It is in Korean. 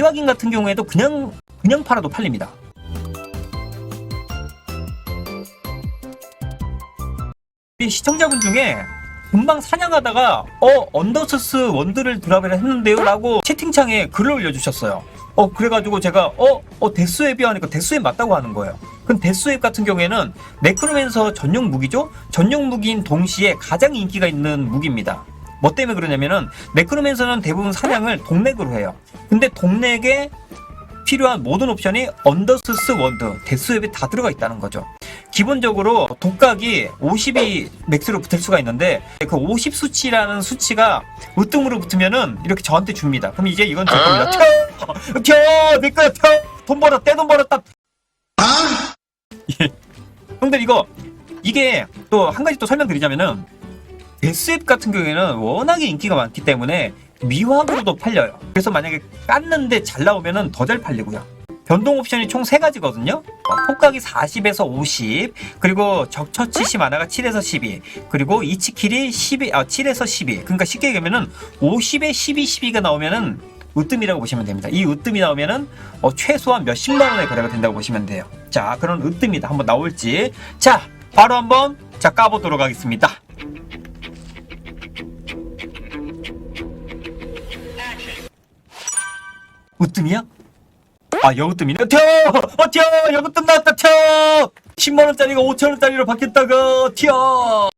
미확인 같은 경우에도 그냥 그냥 팔아도 팔립니다. 시청자분 중에 금방 사냥하다가 어 언더스스 원드를 드랍을 했는데요 라고 채팅창에 글을 올려주셨어요. 어 그래가지고 제가 어 어 데스웹이 하니까 데스웹 맞다고 하는 거예요. 그럼 데스웹 같은 경우에는 네크로맨서 전용 무기죠. 전용 무기인 동시에 가장 인기가 있는 무기입니다. 뭐 때문에 그러냐면은 네크로맨서는 대부분 사냥을 동렉으로 해요. 근데 동렉에 필요한 모든 옵션이 언더스스 원드, 데스웹에 다 들어가 있다는 거죠. 기본적으로 독각이 50이 맥스로 붙을 수가 있는데 그 50 수치라는 수치가 으뜸으로 붙으면은 이렇게 저한테 줍니다. 그럼 이제 이건 제 겁니다. 튀어! 튀어! 내 거야, 튀어! 돈 벌어, 떼돈 벌었다! 예. 형들 이거, 이게 또 한 가지 또 설명드리자면은 데스앱 같은 경우에는 워낙에 인기가 많기 때문에 미확으로도 팔려요. 그래서 만약에 깠는데 잘 나오면은 더잘 팔리고요. 변동 옵션이 총 세가지거든요 폭각이 40에서 50, 그리고 적처치시 만화가 7에서 12, 그리고 이치킬이 10에, 아, 7에서 12. 그러니까 쉽게 얘기하면은 50에 12, 12가 나오면은 으뜸이라고 보시면 됩니다. 이 으뜸이 나오면은 어, 최소한 몇십만 원의 거래가 된다고 보시면 돼요. 자, 그런 으뜸이다. 한번 나올지. 자, 바로 한번 자 까보도록 하겠습니다. 으뜸이야? 아 여우뜸이네 튀어! 어 튀어! 여우뜸 나왔다 튀어! 10만원짜리가 5천원짜리로 바뀌었다가 튀어!